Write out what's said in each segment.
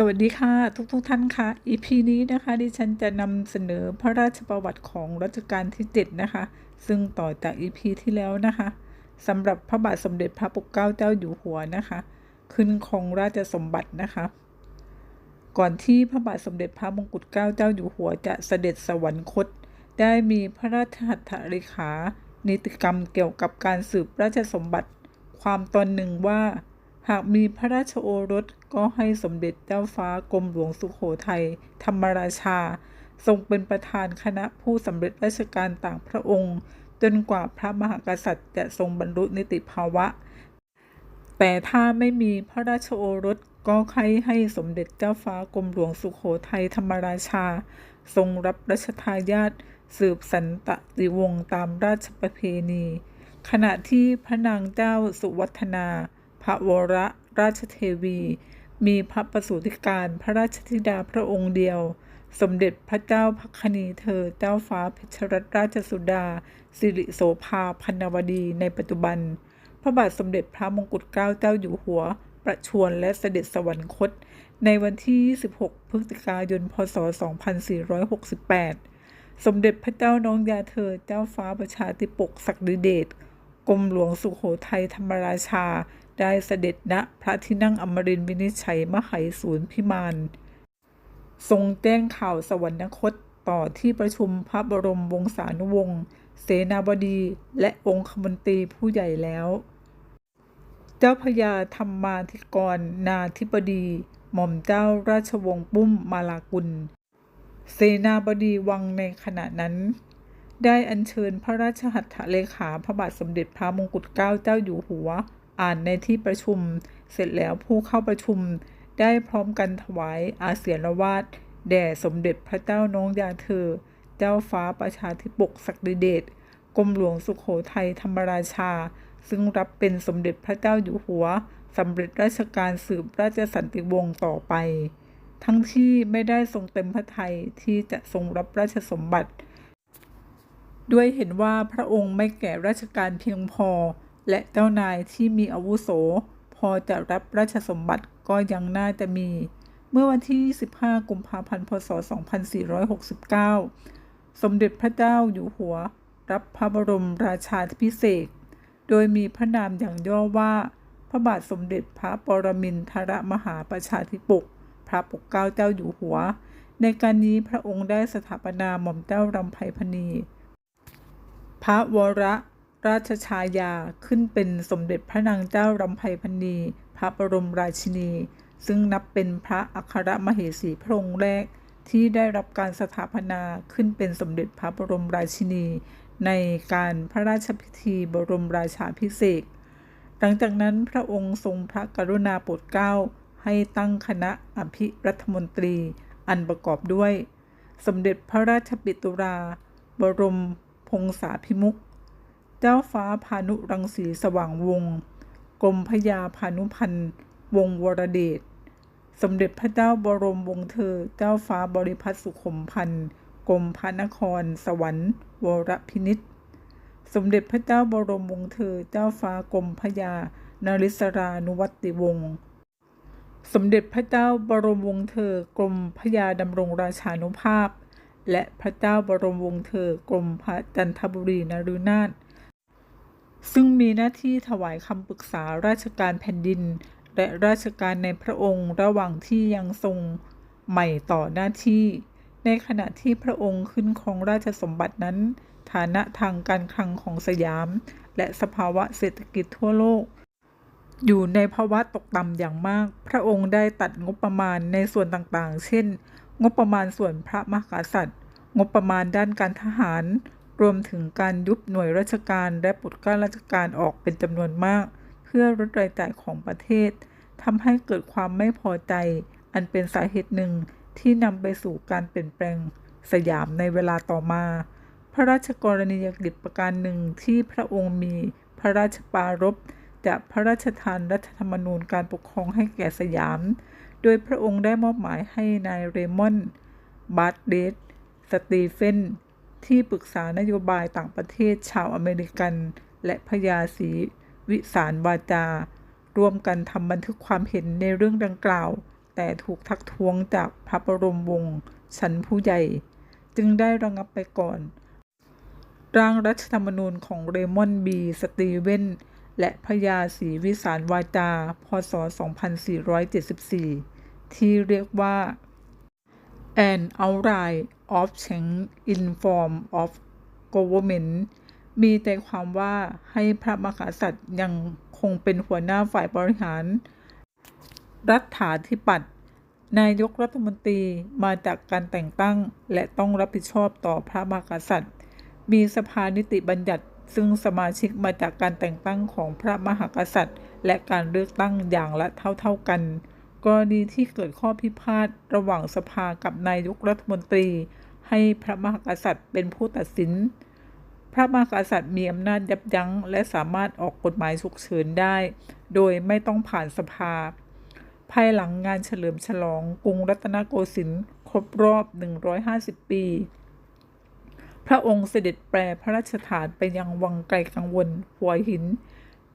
สวัสดีค่ะ ทุกๆทท่านค่ะ EP นี้นะคะดิฉันจะนำเสนอพระราชประวัติของรัชกาลที่ 7 นะคะ ซึ่งต่อจาก EP ที่แล้วนะคะสำหรับพระบาทสมเด็จพระปกเกล้าเจ้าอยู่หัวนะคะ ขึ้นครองราชสมบัตินะคะ ก่อนที่พระบาทสมเด็จพระมงกุฎเกล้าเจ้าอยู่หัวจะเสด็จสวรรคต ได้มีพระราชหัตถเลขานิติกรรมเกี่ยวกับการสืบราชสมบัติ ความตอนหนึ่งว่า หากมีพระราชโอรสก็ให้สมเด็จเจ้าฟ้ากรมหลวงสุขโขทัยธรรมราชา ทรงเป็นประธานคณะผู้สำเร็จราชการต่างพระองค์ จนกว่าพระมหากษัตริย์จะทรงบรรลุนิติภาวะ แต่ถ้าไม่มีพระราชโอรสก็ใครให้สมเด็จเจ้าฟ้ากรมหลวงสุขโขทัยธรรมราชา ทรงรับรัชทายาทสืบสันตติวงศ์ตามราชประเพณี ขณะที่พระนางเจ้าสุวัฒนา ระวรราชเทวี มีพระประสูติการพระราชธิดาพระองค์เดียว สมเด็จพระเจ้าพักคณีเธอเจ้าฟ้าเพชรรัตนราชสุดา สิริโสภาพันวดีในปัจจุบัน พระบาทสมเด็จพระมงกุฎเกล้าเจ้าอยู่หัว ประชวรและเสด็จสวรรคต ในวันที่26พฤศจิกายน พศ 2468สมเด็จพระเจ้าน้องยาเธอเจ้าฟ้าประชาธิปกศักดิเดชกรมหลวงสุขโขทัยธรรมราชา ได้เสด็จณพระที่นั่งอมรินทร์วินิจฉัยมหายศูนย์พิมาน ทรงแจ้งข่าวสวรรคตต่อที่ประชุมพระบรมวงศานุวงศ์เสนาบดีและองคมนตรีผู้ใหญ่แล้ว เจ้าพญาธรรมาธิกร นาธิบดี หม่อมเจ้าราชวงศ์ปุ้มมาลากุล เสนาบดีวังในขณะนั้น ได้อัญเชิญพระราชหัตถเลขาพระบาทสมเด็จพระมงกุฎเกล้าเจ้าอยู่หัว อ่านในที่ประชุม เสร็จแล้วผู้เข้าประชุมได้พร้อมกันถวายอาเสียรวาดแด่สมเด็จพระเจ้าน้องยาเธอ เจ้าฟ้าประชาธิปกศักดิเดชกรมหลวงสุขโขทัยธรรมราชา ซึ่งรับเป็นสมเด็จพระเจ้าอยู่หัวสำเร็จราชการสืบราชสันติวงศ์ต่อไป ทั้งที่ไม่ได้ทรงเต็มพระทัยที่จะทรงรับราชสมบัติ ด้วยเห็นว่าพระองค์ไม่แก่ราชการเพียงพอ และเจ้านายที่มีอาวุโส พอจะรับราชสมบัติก็ยังน่าจะมี เมื่อวันที่ 15 กุมภาพันธ์ พศ 2469 สมเด็จพระเจ้าอยู่หัว รับพระบรมราชาพิเศษ โดยมีพระนามอย่างย่อว่า พระบาทสมเด็จพระปรมินทรมหาประชาธิปกพระปกเกล้าเจ้าอยู่หัว ในการนี้พระองค์ได้สถาปนาหม่อมเจ้ารำไพพรรณี พระวร ราชชายาขึ้นเป็นสมเด็จพระนางเจ้ารำไพพรรณี พระบรมราชินี ซึ่งนับเป็นพระอัครมเหสีพระองค์แรกที่ได้รับการสถาปนาขึ้นเป็นสมเด็จพระบรมราชินี ในการพระราชพิธีบรมราชาพิเศษกหลังจากนั้นพระองค์ทรงพระกรุณาโปรดเกล้า ให้ตั้งคณะอภิรัฐมนตรีอันประกอบด้วย สมเด็จพระราชปิตุรา บรมพงษาภิมุข เจ้าฟ้าพานุรังสีสว่างวงศ์กรมพยาพานุพันธ์วงวรเดช สมเด็จพระเจ้าบรมวงศ์เธอ เจ้าฟ้าบริพัตรสุขมพันธ์กรมพระนคร สวรรค์ วรพินิษสมเด็จพระเจ้าบรมวงศ์เธอ เจ้าฟ้ากรมพยานริศรานุวัติวงศ์ สมเด็จพระเจ้าบรมวงศ์เธอกรมพยาดำรงราชานุภาพ และพระเจ้าบรมวงศ์เธอกรมพระจันทบุรีนรุนาถ ซึ่งมีหน้าที่ถวายคำปรึกษาราชการแผ่นดิน และราชการในพระองค์ระหว่างที่ยังทรงใหม่ต่อหน้าที่ ในขณะที่พระองค์ขึ้นครองราชสมบัตินั้น ฐานะทางการคลังของสยาม และสภาวะเศรษฐกิจทั่วโลก อยู่ในภาวะตกต่ำอย่างมาก พระองค์ได้ตัดงบประมาณในส่วนต่างๆ เช่น งบประมาณส่วนพระมหากษัตริย์ งบประมาณด้านการทหาร รวมถึงการยุบหน่วยราชการและปลดข้าราชการออกเป็นจำนวนมาก เพื่อลดรายจ่ายของประเทศทำให้เกิดความไม่พอใจ อันเป็นสาเหตุหนึ่งที่นำไปสู่การเปลี่ยนแปลงสยามในเวลาต่อมา พระราชกรณียกิจประการหนึ่งที่พระองค์มีพระราชปรารภจะพระราชทานรัฐธรรมนูญการปกครองให้แก่สยาม โดยพระองค์ได้มอบหมายให้นายเรมอนด์บาร์เดส สตีเฟน ที่ปรึกษานโยบายต่างประเทศชาวอเมริกัน และพญาศรีวิสารวาจา ร่วมกันทำบันทึกความเห็นในเรื่องดังกล่าว แต่ถูกทักท้วงจากพระบรมวงศ์ชั้นผู้ใหญ่ จึงได้ระงับไปก่อน ร่างรัฐธรรมนูญของเรมอนบี สตีเวนและพญาศรีวิสารวาจา พศ 2474 ที่เรียกว่า An Outline of Change in Form of Government มีใจความว่าให้พระมหากษัตริย์ยังคงเป็นหัวหน้าฝ่ายบริหาร รัฐาธิปัตย์นายกรัฐมนตรีมาจากการแต่งตั้ง และต้องรับผิดชอบต่อพระมหากษัตริย์ มีสภานิติบัญญัติซึ่งสมาชิกมาจากการแต่งตั้งของพระมหากษัตริย์ และการเลือกตั้งอย่างละเท่าๆกัน กรณีที่เกิดข้อพิพาทระหว่างสภากับนายกรัฐมนตรี ให้พระมหากษัตริย์เป็นผู้ตัดสิน พระมหากษัตริย์มีอำนาจยับยั้ง และสามารถออกกฎหมายฉุกเฉินได้ โดยไม่ต้องผ่านสภา ภายหลังงานเฉลิมฉลองกรุงรัตนโกสินทร์ครบรอบ 150 ปี พระองค์เสด็จแปรพระราชฐานไปยังวังไกลกังวลหัวหิน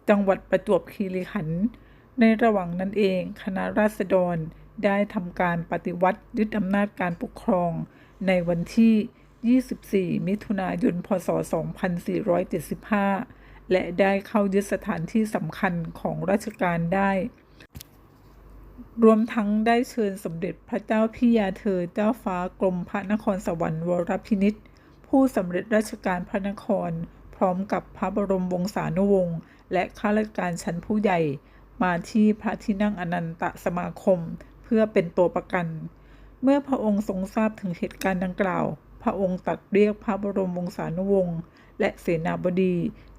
จังหวัดประจวบคีรีขันธ์ ในระหว่างนั้นเอง คณะราษฎรได้ทำการปฏิวัติยึดอำนาจการปกครอง ในวันที่ 24 มิถุนายน พศ 2475 และได้เข้ายึดสถานที่สำคัญของราชการได้ รวมทั้งได้เชิญสมเด็จพระเจ้าพี่ยาเธอเจ้าฟ้ากรมพระนครสวรรค์วรพินิษฐ์ผู้สำเร็จราชการพระนคร พร้อมกับพระบรมวงศานุวงศ์และข้าราชการชั้นผู้ใหญ่ มาที่พระที่นั่งอนันตสมาคม เพื่อเป็นตัวประกัน เมื่อพระองค์ทรงทราบถึงเหตุการณ์ดังกล่าว พระองค์ตัดเรียกพระบรมวงศานุวงศ์และเสนาบดี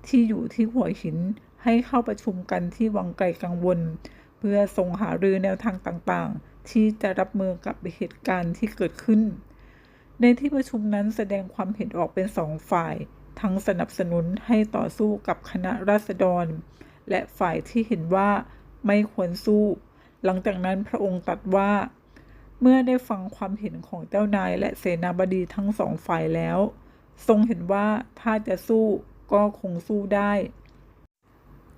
ที่อยู่ที่หัวหินให้เข้าประชุมกันที่วังไกลกังวล เพื่อทรงหารือแนวทางต่างๆ ที่จะรับมือกับเหตุการณ์ที่เกิดขึ้น ในที่ประชุมนั้นแสดงความเห็นออกเป็นสองฝ่าย ทั้งสนับสนุนให้ต่อสู้กับคณะราษฎร และฝ่ายที่เห็นว่าไม่ควรสู้ หลังจากนั้นพระองค์ตรัสว่า เมื่อได้ฟังความเห็นของเจ้านายและเสนาบดีทั้งสองฝ่ายแล้ว ทรงเห็นว่าถ้าจะสู้ก็คงสู้ได้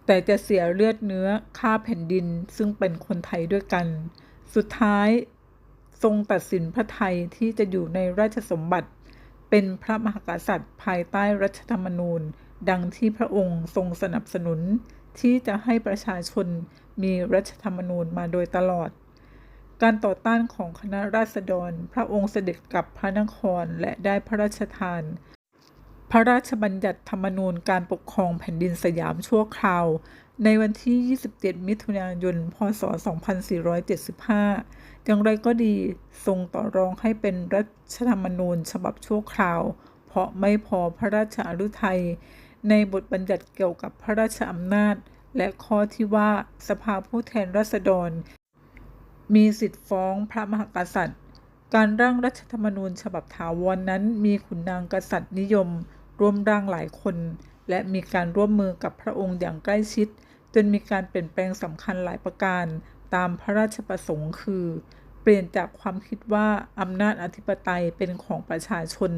แต่จะเสียเลือดเนื้อค่าแผ่นดินซึ่งเป็นคนไทยด้วยกัน สุดท้าย ทรงตัดสินพระไทยที่จะอยู่ในราชสมบัติ เป็นพระมหากษัตริย์ภายใต้รัฐธรรมนูญดังที่พระองค์ทรงสนับสนุน ที่จะให้ประชาชนมีรัฐธรรมนูญมาโดยตลอด การต่อต้านของคณะราษฎร พระองค์เสด็จกลับพระนครและได้พระราชทาน พระราชบัญญัติธรรมนูญการปกครองแผ่นดินสยามชั่วคราว ในวันที่ 27 มิถุนายน พศ 2475 อย่างไรก็ดีทรงต่อรองให้เป็นรัฐธรรมนูญฉบับชั่วคราว เพราะไม่พอพระราชอฤทัย ในบทบัญญัติเกี่ยวกับพระราชอำนาจ และข้อที่ว่าสภาผู้แทนราษฎร มีสิทธิฟ้องพระมหากษัตริย์ การร่างรัฐธรรมนูญฉบับถาวรนนั้นมีขุนนางกษัตริย์นิยม ร่วมร่างหลายคน และมีการร่วมมือกับพระองค์อย่างใกล้ชิด จนมีการเปลี่ยนแปลงสำคัญหลายประการ ตามพระราชประสงค์คือ เปลี่ยนจากความคิดว่าอำนาจอธิปไตยเป็นของประชาชน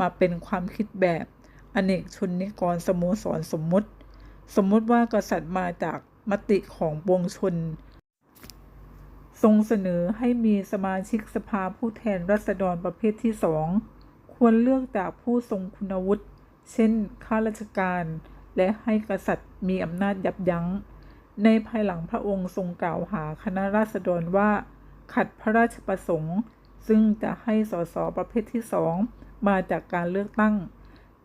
มาเป็นความคิดแบบ อเนกชนนิกรสโมสรสมมุติ สมมุติว่ากษัตริย์มาจากมติของปวงชน ทรงเสนอให้มีสมาชิกสภาผู้แทนราษฎรประเภทที่สองควรเลือกจากผู้ทรงคุณวุฒิ เช่น ข้าราชการ และให้กษัตริย์มีอำนาจยับยั้ง ในภายหลังพระองค์ทรงกล่าวหาคณะราษฎรว่า ขัดพระราชประสงค์ ซึ่งจะให้สสประเภทที่สองมาจากการเลือกตั้ง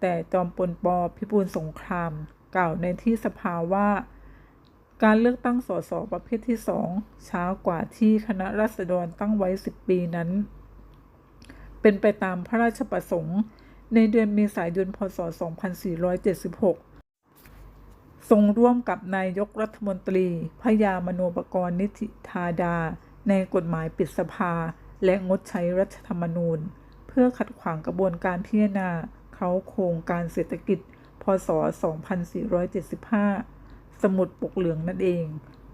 แต่จอมพลปพิบูลสงคราม กล่าวในที่สภาว่า การเลือกตั้งสสประเภทที่สองช้ากว่าที่คณะราษฎรตั้งไว้ 10 ปีนั้น เป็นไปตามพระราชประสงค์ ในเดือนเมษายนพศ 2476 ทรงร่วมกับนายกรัฐมนตรีพยามโนปกรณ์นิติธาดา ในกฎหมายปิดสภา และงดใช้รัฐธรรมนูญ เพื่อขัดขวางกระบวนการพิจารณา เขาโครงการเศรษฐกิจ พศ 2475 สมุดปกเหลืองนั่นเอง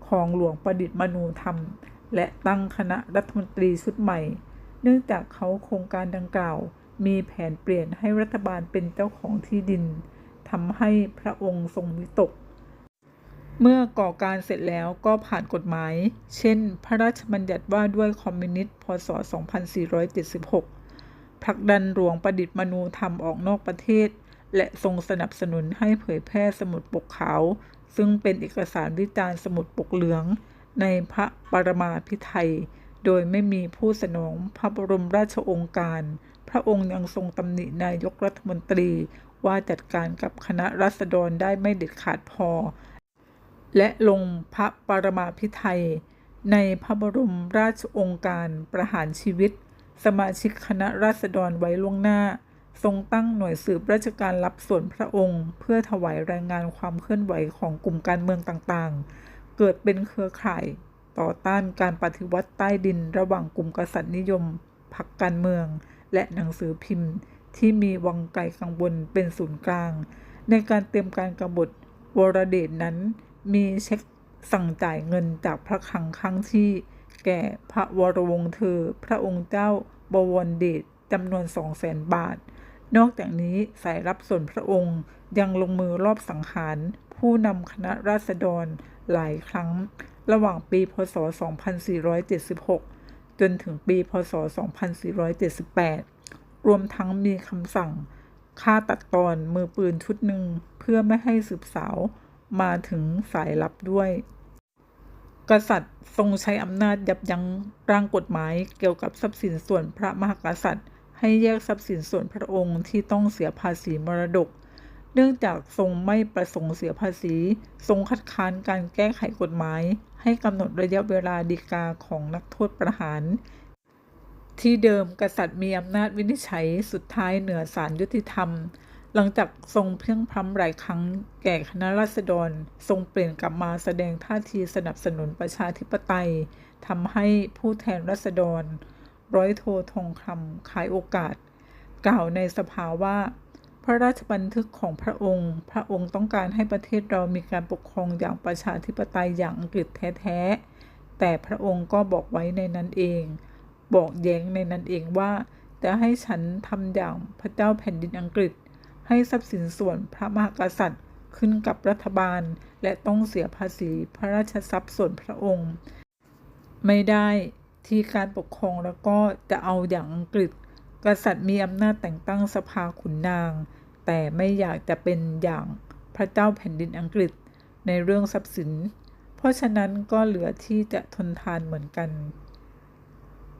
ของหลวงประดิษฐ์มนูธรรม และตั้งคณะรัฐมนตรีชุดใหม่ เนื่องจากเขาโครงการดังกล่าว มีแผนเปลี่ยนให้รัฐบาลเป็นเจ้าของที่ดินทำให้พระองค์ทรงวิตก เมื่อก่อการเสร็จแล้วก็ผ่านกฎหมาย เช่น พระราชบัญญัติว่าด้วยคอมมิวนิสต์ พศ 2476 ผลักดันหลวงประดิษฐ์มนูธรรมออกนอกประเทศ และทรงสนับสนุนให้เผยแพร่สมุดปกขาว ซึ่งเป็นเอกสารวิจารณ์สมุดปกเหลือง ในพระปรมาภิไธยโดยไม่มีผู้สนองพระบรมราชองค์การ พระองค์ยังทรงตำหนินายกรัฐมนตรีว่าจัดการกับคณะรัษฎรได้ไม่เด็ดขาดพอ และลงพระปรมาภิไธยในพระบรมราชองค์การประหารชีวิต สมาชิกคณะราษฎรไว้ล่วงหน้า ทรงตั้งหน่วยสืบราชการลับส่วนพระองค์ เพื่อถวายรายงานความเคลื่อนไหวของกลุ่มการเมืองต่างๆ เกิดเป็นเครือข่าย ต่อต้านการปฏิวัติใต้ดินระหว่างกลุ่มกษัตริย์นิยมพรรคการเมือง และหนังสือพิมพ์ ที่มีวังไกลกังวลเป็นศูนย์กลาง ในการเตรียมการกบฏวรเดชนั้นมีเช็คสั่งจ่ายเงินจากพระคลังครั้งที่ แก่พระวรวงศ์เธอ พระองค์เจ้าบวรเดชจำนวนสองแสนบาท นอกจากนี้สายรับส่วนพระองค์ยังลงมือรอบสังหาร ผู้นำคณะราษฎรหลายครั้ง ระหว่างปีพศ 2476 จนถึงปีพศ 2478 รวมทั้งมีคำสั่งฆ่าตัดตอนมือปืนชุดหนึ่งเพื่อไม่ให้สืบสาวมาถึงสายลับด้วย กษัตริย์ทรงใช้อำนาจยับยั้งร่างกฎหมายเกี่ยวกับทรัพย์สินส่วนพระมหากษัตริย์ ให้แยกทรัพย์สินส่วนพระองค์ที่ต้องเสียภาษีมรดก เนื่องจากทรงไม่ประสงค์เสียภาษี ทรงคัดค้านการแก้ไขกฎหมาย ให้กำหนดระยะเวลาดีกาของนักโทษประหาร ที่เดิมกษัตริย์มีอำนาจวินิจฉัยสุดท้ายเหนือศาลยุติธรรม หลังจากทรงเพียงพล้ำหลายครั้งแก่คณะราษฎร ทรงเปลี่ยนกลับมาแสดงท่าทีสนับสนุนประชาธิปไตยทำให้ผู้แทนราษฎร ร้อยโททองคำขายโอกาส กล่าวในสภาว่า พระราชบันทึกของพระองค์ พระองค์ต้องการให้ประเทศเรามีการปกครองอย่างประชาธิปไตยอย่างอังกฤษแท้ๆ แต่พระองค์ก็บอกไว้ในนั้นเอง บอกแย้งในนั้นเองว่า จะให้ฉันทำอย่างพระเจ้าแผ่นดินอังกฤษ ให้ทรัพย์สินส่วนพระมหากษัตริย์ขึ้นกับรัฐบาล และต้องเสียภาษีพระราชทรัพย์ส่วนพระองค์ ไม่ได้ที่การปกครองแล้วก็จะเอาอย่างอังกฤษ กษัตริย์มีอำนาจแต่งตั้งสภาขุนนาง แต่ไม่อยากจะเป็นอย่างพระเจ้าแผ่นดินอังกฤษในเรื่องทรัพย์สิน เพราะฉะนั้นก็เหลือที่จะทนทานเหมือนกัน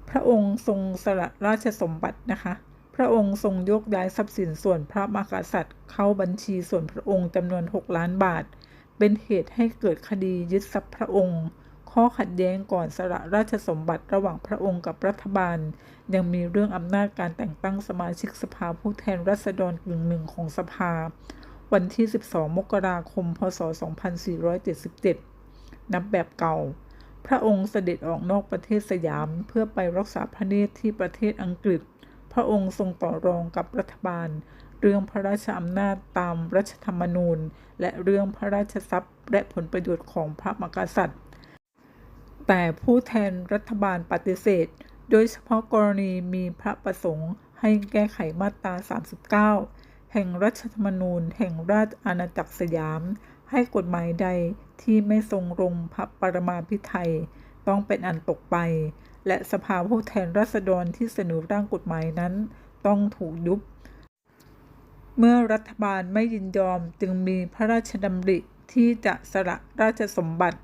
พระองค์ทรงสละราชสมบัตินะคะ พระองค์ทรงยกย้ายทรัพย์สินส่วนพระมหากษัตริย์ เข้าบัญชีส่วนพระองค์จำนวน 6 ล้านบาท เป็นเหตุให้เกิดคดียึดทรัพย์พระองค์ ข้อขัดแย้งก่อนสละราชสมบัติระหว่างพระองค์กับรัฐบาล ยังมีเรื่องอำนาจการแต่งตั้งสมาชิกสภาผู้แทนราษฎรกึ่งหนึ่งของสภา วันที่ 12 มกราคม พศ 2477 นับแบบเก่าพระองค์เสด็จออกนอกประเทศสยามเพื่อไปรักษาพระเนตรที่ประเทศอังกฤษ พระองค์ทรงต่อรองกับรัฐบาล เรื่องพระราชอำนาจตามรัฐธรรมนูญ และเรื่องพระราชทรัพย์ และผลประโยชน์ของพระมหากษัตริย์ แต่ผู้แทนรัฐบาลปฏิเสธ โดยเฉพาะกรณีมีพระประสงค์ให้แก้ไขมาตรา 39 แห่งรัฐธรรมนูญ แห่งราชอาณาจักรสยาม ให้กฎหมายใดที่ไม่ทรงลงพระปรมาภิไธย ต้องเป็นอันตกไป และสภาผู้แทนราษฎรที่เสนอร่างกฎหมายนั้น ต้องถูกยุบ เมื่อรัฐบาลไม่ยินยอมจึงมีพระราชดำริที่จะสละราชสมบัติ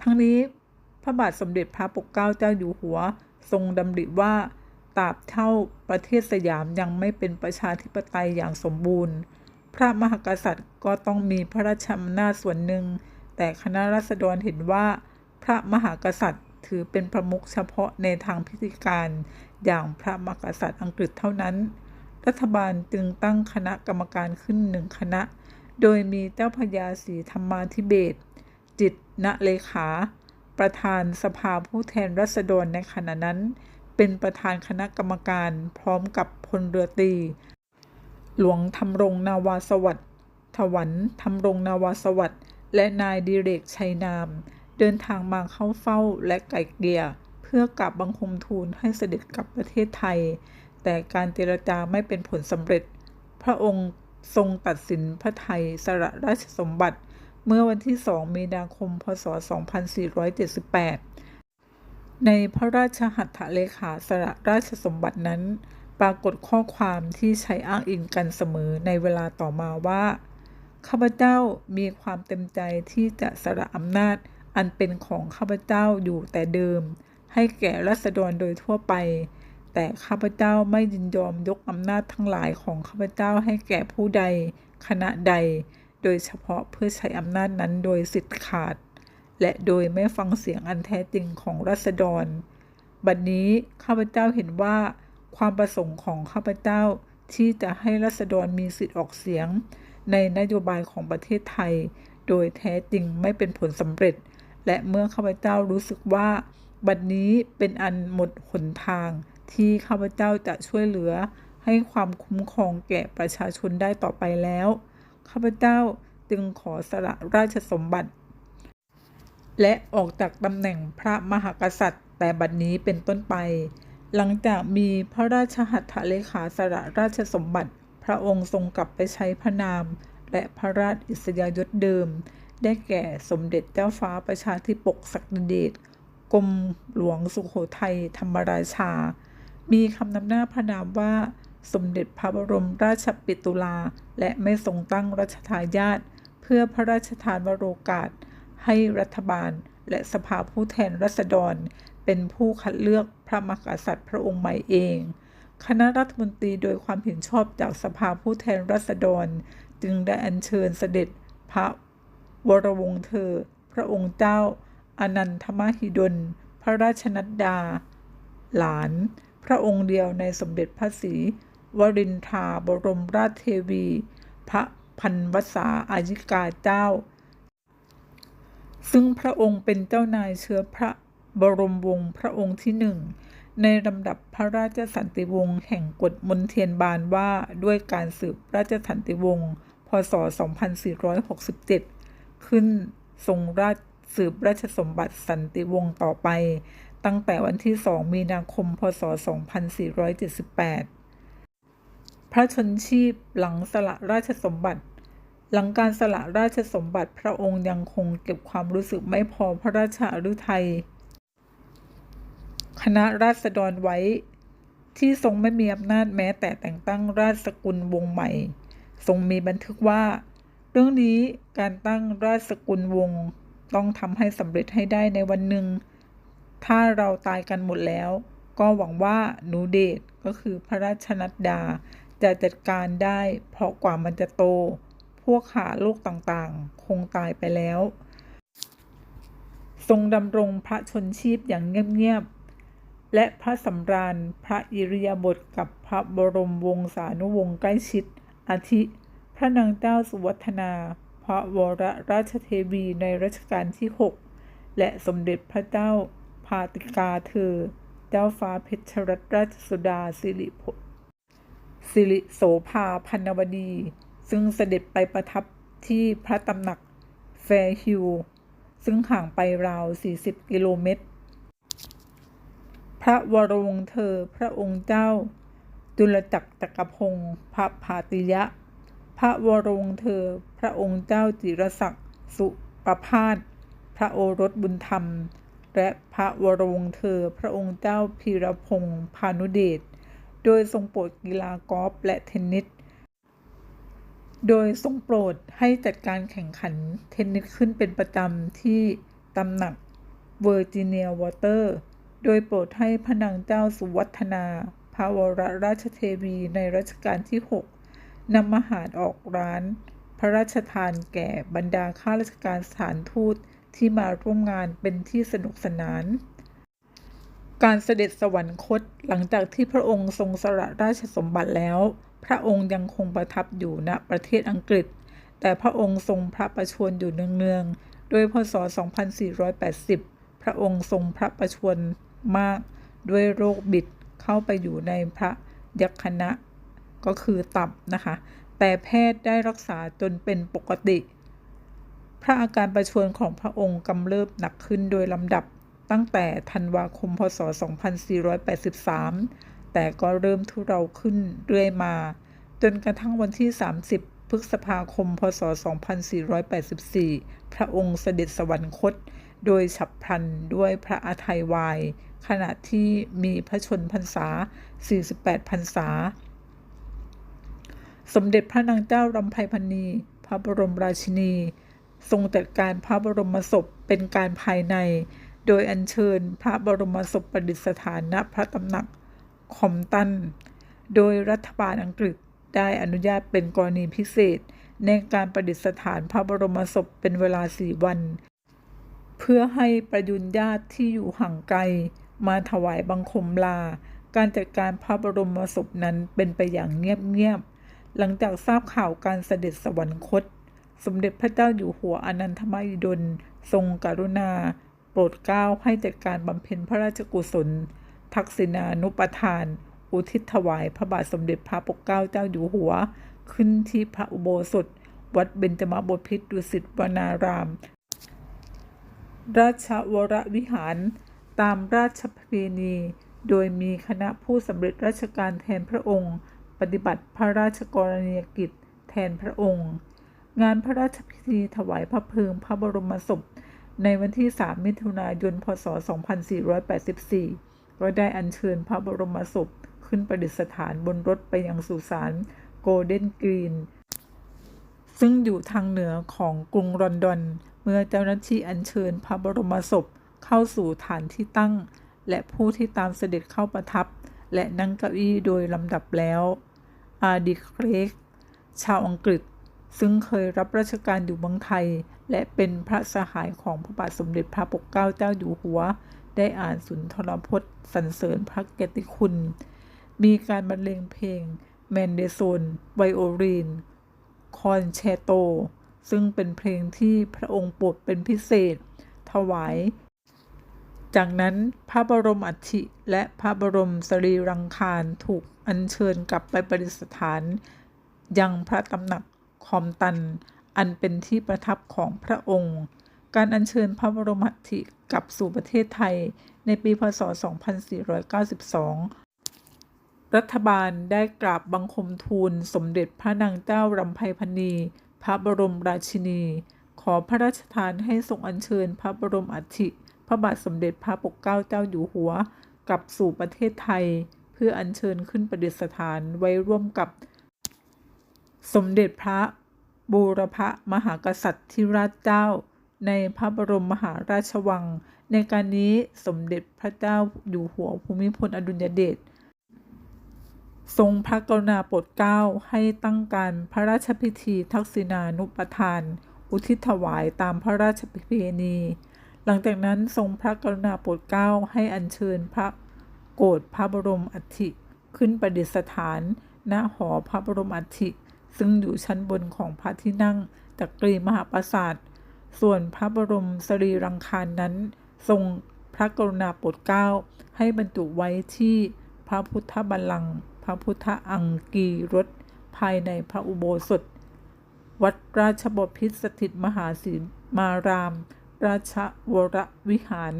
ทั้งนี้พระบาทสมเด็จพระปกเกล้าเจ้าอยู่หัว ทรงดำริว่าตราบเท่าประเทศสยามยังไม่เป็นประชาธิปไตยอย่างสมบูรณ์ พระมหากษัตริย์ก็ต้องมีพระราชอำนาจส่วนหนึ่ง แต่คณะราษฎรเห็นว่า พระมหากษัตริย์ถือเป็นประมุขเฉพาะในทางพิธีการอย่างพระมหากษัตริย์อังกฤษเท่านั้น รัฐบาลจึงตั้งคณะกรรมการขึ้นหนึ่งคณะ โดยมีเจ้าพญาศรีธรรมาธิเบศจิตณเลขา ประธานสภาผู้แทนราษฎรในขณะนั้น เป็นประธานคณะกรรมการพร้อมกับพลเรือตรีหลวงธำรงนาวาสวัสดิ์ถวันธำรงนาวาสวัสดิ์และนายดิเรกชัยนาม เดินทางมาเข้าเฝ้าและไก่เกลี่ยเพื่อกราบบังคมทูลให้เสด็จกลับประเทศไทย แต่การเจรจาไม่เป็นผลสำเร็จ พระองค์ทรงตัดสินพระไทยสละราชสมบัติ เมื่อวันที่ 2 มีนาคม พศ 2478 ในพระราชหัตถเลขาสละราชสมบัตินั้น ปรากฏข้อความที่ใช้อ้างอิงกันเสมอในเวลาต่อมาว่าข้าพเจ้ามีความเต็มใจที่จะสละอำนาจ อันเป็นของข้าพเจ้าอยู่แต่เดิม ให้แก่รัษฎรโดยทั่วไป แต่ข้าพเจ้าไม่ยินยอมยกอำนาจทั้งหลายของข้าพเจ้าให้แก่ผู้ใด คณะใด โดยเฉพาะเพื่อใช้อำนาจนั้นโดยสิทธิ์ขาด และโดยไม่ฟังเสียงอันแท้จริงของรัษฎร บัดนี้ข้าพเจ้าเห็นว่า ความประสงค์ของข้าพเจ้าที่จะให้รัษฎรมีสิทธิ์ออกเสียง ในนโยบายของประเทศไทย โดยแท้จริงไม่เป็นผลสำเร็จ และเมื่อข้าพเจ้ารู้สึกว่า บัดนี้เป็นอันหมดหนทาง ที่ข้าพเจ้าจะช่วยเหลือ ให้ความคุ้มครองแก่ประชาชนได้ต่อไปแล้ว ข้าพเจ้าจึงขอสละราชสมบัติ และออกจากตำแหน่งพระมหากษัตริย์ แต่บัดนี้เป็นต้นไป หลังจากมีพระราชหัตถเลขาสละราชสมบัติ พระองค์ทรงกลับไปใช้พระนาม และพระราชอิสยยศเดิม ได้แก่สมเด็จเจ้าฟ้าประชาธิปกศักดิเดชกรมหลวงสุขโขทัยธรรมราชา มีคำนำหน้าพระนามว่า สมเด็จพระบรมราชปิตุลา และไม่ทรงตั้งรัชทายาทเพื่อพระราชทานวโรกาส ให้รัฐบาลและสภาผู้แทนราษฎร เป็นผู้คัดเลือกพระมหากษัตริย์พระองค์ใหม่เอง คณะรัฐมนตรีโดยความเห็นชอบจากสภาผู้แทนราษฎร จึงได้อัญเชิญเสด็จพระ วรวงเธอ พระองค์เจ้า อนันทมหิดล พระราชนัดดา หลาน พระองค์เดียวในสมเด็จพระศรีวรินทราบรมราชเทวี พระพันวษาอายิกาเจ้า ซึ่งพระองค์เป็นเจ้านายเชื้อพระบรมวงศ์พระองค์ที่หนึ่งในลำดับพระราชสันติวงศ์แห่งกฎมนเทียนบานว่าด้วยการสืบราชสันติวงศ์พศ 2467 ขึ้นทรงราชสืบราชสมบัติสันติวงศ์ต่อไป ตั้งแต่วันที่ 2 มีนาคม พศ 2478 พระชนชีพหลังสละราชสมบัติ หลังการสละราชสมบัติพระองค์ยังคงเก็บความรู้สึกไม่พอพระราชาฤทัยคณะราษฎรไว้ ที่ทรงไม่มีอำนาจแม้แต่แต่งตั้งราชสกุลวงศ์ใหม่ ทรงมีบันทึกว่า เรื่องนี้การตั้งราชสกุลวงศ์ต้องทำให้สำเร็จให้ได้ในวันหนึ่ง ถ้าเราตายกันหมดแล้ว ก็หวังว่าหนูเดชก็คือพระราชนัดดาจะจัดการได้ เพราะกว่ามันจะโต พวกขาโลกต่างๆ คงตายไปแล้ว ทรงดำรงพระชนชีพอย่างเงียบๆ และพระสำราญพระอิริยาบถกับพระบรมวงศานุวงศ์ใกล้ชิดอาทิ ระนางเจ้าสุวัฒนา พระวรราชเทวีในรัชกาลที่ 6 และสมเด็จพระเจ้าพาติกาเธอ เจ้าฟ้าเพชรรัตนราชสุดาสิริสิริโสภาพันวดี ซึ่งเสด็จไปประทับที่พระตำหนักแฟร์ฮิลซึ่งห่างไปราว 40 กิโลเมตร พระวรวงเธอ พระองค์เจ้า จุลจักรจักรพงศ์พระพาติยะ ระวรงเธอ พระองค์เจ้าจิรศักดิ์สุประพาสพระโอรสบุญธรรม และพระวรงเธอ พระองค์เจ้าพีรพงศ์พานุเดชโดยทรงโปรดกีฬากอล์ฟและเทนนิสโดยทรงโปรดให้จัดการแข่งขันเทนนิสขึ้นเป็นประจำที่ตำหนักเวอร์จิเนียวอเตอร์ โดยโปรดให้พระนางเจ้าสุวัฒนา พระวรราชเทวีในรัชกาลที่ 6 นำอาหารออกร้าน พระราชทานแก่บรรดาข้าราชการสถานทูตที่มาร่วมงานเป็นที่สนุกสนาน การเสด็จสวรรคตหลังจากที่พระองค์ทรงสละราชสมบัติแล้ว พระองค์ยังคงประทับอยู่ณประเทศอังกฤษ แต่พระองค์ทรงพระประชวรอยู่เนืองๆโดยพศ 2480 พระองค์ทรงพระประชวรมากด้วยโรคบิดเข้าไปอยู่ในพระยัคนะ ก็คือตับนะคะ แต่แพทย์ได้รักษาจนเป็นปกติ พระอาการประชวรของพระองค์กำเริบหนักขึ้นโดยลำดับตั้งแต่ธันวาคม พศ 2483 แต่ก็เริ่มทุเราขึ้นเรื่อยมา จนกระทั่งวันที่ 30พพฤษภาคม พศ 2484 พระองค์เสด็จสวรรคต โดยฉับพลันด้วยพระอาทัยวาย ขณะที่มีพระชนพรรษา 48 พรรษา สมเด็จพระนางเจ้ารำไพพรรณี พระบรมราชินี ทรงจัดการพระบรมศพเป็นการภายใน โดยอัญเชิญพระบรมศพประดิษฐานณพระตำหนักคอมตัน โดยรัฐบาลอังกฤษได้อนุญาตเป็นกรณีพิเศษ ในการประดิษฐานพระบรมศพเป็นเวลาสี่วัน เพื่อให้ประยุนญาติที่อยู่ห่างไกล มาถวายบังคมลา การจัดการพระบรมศพนั้นเป็นไปอย่างเงียบๆ หลังจากทราบข่าวการเสด็จสวรรคต สมเด็จพระเจ้าอยู่หัวอนันทมหิดล ทรงกรุณา โปรดเกล้าให้จัดการบำเพ็ญพระราชกุศล ทักษิณานุปทาน อุทิศถวายพระบาทสมเด็จพระปกเกล้าเจ้าอยู่หัว ขึ้นที่พระอุโบสถ วัดเบญจมบพิตรดุสิตวนาราม ราชวรวิหาร ตามราชเพณี โดยมีคณะผู้สำเร็จราชการแทนพระองค์ ปฏิบัติพระราชกรณียกิจแทนพระองค์ งานพระราชพิธีถวายพระเพลิงพระบรมศพ ในวันที่ 3 มิถุนายน พศ 2484 ก็ได้อัญเชิญพระบรมศพขึ้นประดิษฐานบนรถไปยังสุสานโกลเด้นกรีน ซึ่งอยู่ทางเหนือของกรุงลอนดอน เมื่อเจ้าหน้าที่อัญเชิญพระบรมศพเข้าสู่ฐานที่ตั้ง และผู้ที่ตามเสด็จเข้าประทับ และนั่งเก้าอี้โดยลำดับแล้ว อาดิเครกชาวอังกฤษ ซึ่งเคยรับราชการอยู่เมืองไทย และเป็นพระสหายของพระบาทสมเด็จพระปกเกล้าเจ้าอยู่หัว ได้อ่านสุนทรพจน์สรรเสริญพระเกียรติคุณ มีการบรรเลงเพลง แมนเดโซนไวโอลินคอนแชโต ซึ่งเป็นเพลงที่พระองค์โปรดเป็นพิเศษ ถวาย จากนั้นพระบรมอัฐิและพระบรมสรีรังคารถูกอัญเชิญกลับไปประดิษฐาน ยังพระตำหนักคอมตัน อันเป็นที่ประทับของพระองค์ การอัญเชิญพระบรมอัฐิกลับสู่ประเทศไทยในปีพศ 2492 รัฐบาลได้กราบบังคมทูลสมเด็จพระนางเจ้ารำไพพรรณี พระบรมราชินี ขอพระราชทานให้ทรงอัญเชิญพระบรมอัฐิ พระบาทสมเด็จพระปกเกล้าเจ้าอยู่หัว กลับสู่ประเทศไทย เพื่ออัญเชิญขึ้นประดิษฐานไว้ร่วมกับ สมเด็จพระบูรพมหากษัตริย์ที่ราชเจ้า ในพระบรมมหาราชวัง ในการนี้สมเด็จพระเจ้าอยู่หัวภูมิพลอดุลยเดชทรงพระกรุณาโปรดเกล้าให้ตั้งการพระราชพิธีทักษิณานุปทาน อุทิศถวายตามพระราชประเพณี หลังจากนั้นทรงพระกรุณาโปรดเกล้าให้อัญเชิญพระโกรธพระบรมอัฐิขึ้นประดิษฐาน ณหอพระบรมอัฐิซึ่งอยู่ชั้นบนของพระที่นั่งจักรีมหาปราสาท ส่วนพระบรมสรีรังคารนั้น ทรงพระกรุณาโปรดเกล้าให้บรรจุไว้ที่พระพุทธบัลลังก์พระพุทธอังกีรถภายในพระอุโบสถ วัดราชบพิตรสถิตมหาศีมาราม ราชวรวิหาร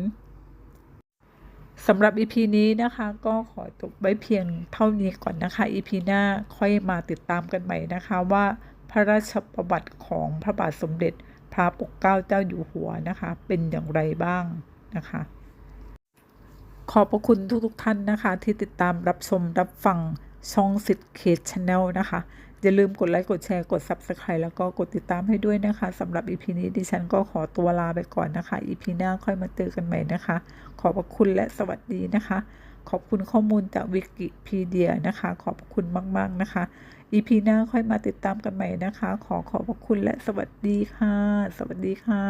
สำหรับ EP นี้นะคะก็ขอจบไว้เพียงเท่านี้ก่อนนะคะ EP หน้าค่อยมาติดตามกันใหม่นะคะว่าพระราชประวัติของพระบาทสมเด็จพระปกเกล้าเจ้าอยู่หัวนะคะ เป็นอย่างไรบ้างนะคะ ขอบพระคุณทุกๆท่านนะคะ ที่ติดตามรับชมรับฟังช่องสิทธิ์เคสชาแนลนะคะ อย่าลืมกดไลค์กดแชร์กด Subscribe แล้วก็กดติดตามให้ด้วยนะคะสำหรับ EP นี้ดิฉันก็ขอตัวลาไปก่อนนะคะ EP หน้าค่อยมาเจอกันใหม่นะคะ ขอบพระคุณและสวัสดีนะคะ ขอบคุณข้อมูลจากวิกิพีเดียนะคะ ขอบคุณมาก ๆ นะคะ EP หน้าค่อยมาติดตามกันใหม่นะคะ ขอขอบพระคุณและสวัสดีค่ะ สวัสดีค่ะ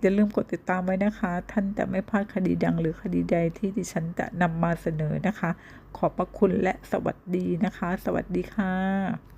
อย่าลืมกดติดตามไว้นะคะ ท่านจะไม่พลาดคดีดังหรือคดีใดที่ดิฉันจะนำมาเสนอนะคะ ขอบพระคุณและสวัสดีนะคะ สวัสดีค่ะ